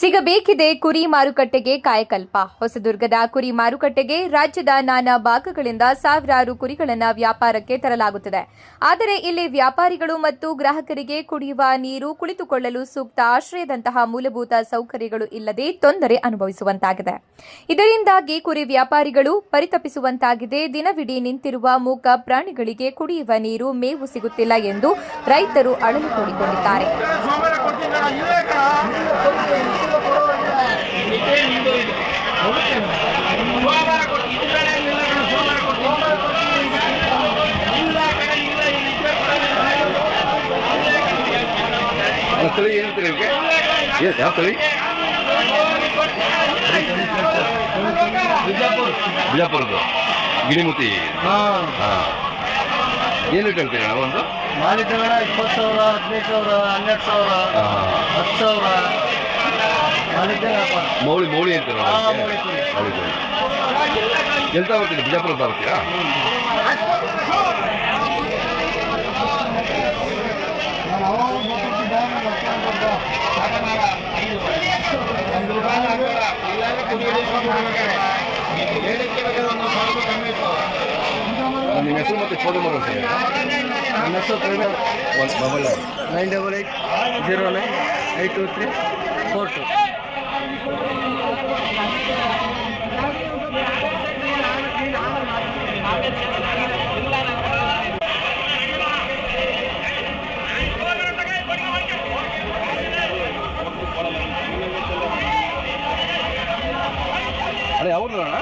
ಸಿಗಬೇಕಿದೆ ಕುರಿ ಮಾರುಕಟ್ಟೆಗೆ ಕಾಯಕಲ್ಪ. ಹೊಸದುರ್ಗದ ಕುರಿ ಮಾರುಕಟ್ಟೆಗೆ ರಾಜ್ಯದ ನಾನಾ ಭಾಗಗಳಿಂದ ಸಾವಿರಾರು ಕುರಿಗಳನ್ನು ವ್ಯಾಪಾರಕ್ಕೆ ತರಲಾಗುತ್ತದೆ. ಆದರೆ ಇಲ್ಲಿ ವ್ಯಾಪಾರಿಗಳು ಮತ್ತು ಗ್ರಾಹಕರಿಗೆ ಕುಡಿಯುವ ನೀರು ಕುಳಿತುಕೊಳ್ಳಲು ಸೂಕ್ತ ಆಶ್ರಯದಂತಹ ಮೂಲಭೂತ ಸೌಕರ್ಯಗಳು ಇಲ್ಲದೆ ತೊಂದರೆ ಅನುಭವಿಸುವಂತಾಗಿದೆ. ಇದರಿಂದಾಗಿ ಕುರಿ ವ್ಯಾಪಾರಿಗಳು ಪರಿತಪಿಸುವಂತಾಗಿದೆ. ದಿನವಿಡೀ ನಿಂತಿರುವ ಮೂಕ ಪ್ರಾಣಿಗಳಿಗೆ ಕುಡಿಯುವ ನೀರು ಮೇವು ಸಿಗುತ್ತಿಲ್ಲ ಎಂದು ರೈತರು ಅಳಲು ತೋಡಿಕೊಂಡಿದ್ದಾರೆ ಏನು ಯಾವ ತಳಿ ಬಿಜಾಪುರದ್ದು. ಗಿಣಿಮುತಿ. ಹಾಂ. ಏನು ಹೇಳ್ತೀರಿ ಅಣ್ಣ ಒಂದು? ಮಾಲಿಕಗಳ ಇಪ್ಪತ್ತು ಸಾವಿರ ಹದಿನೈದು ಸಾವಿರ ಹನ್ನೆರಡು ಸಾವಿರ ಹತ್ತು ಸಾವಿರ. ಮೌಳಿ ಮೌಳಿ ಅಂತೀರ ಎಂತ ಬರ್ತೀರಿ? ಬಿಜಾಪುರ ತಗೋತೀರಾ ನಿಮ್ಮ ಹೆಸರು ಮತ್ತೆ ಅಂತ ಹೇಳಿ. ನನ್ನ ಹೆಸರು ಪ್ರವೀಣ್ ಒಂದು mobile nine double eight zero nine eight two three four two ಯಾವ್ದು? ಅಣ್ಣ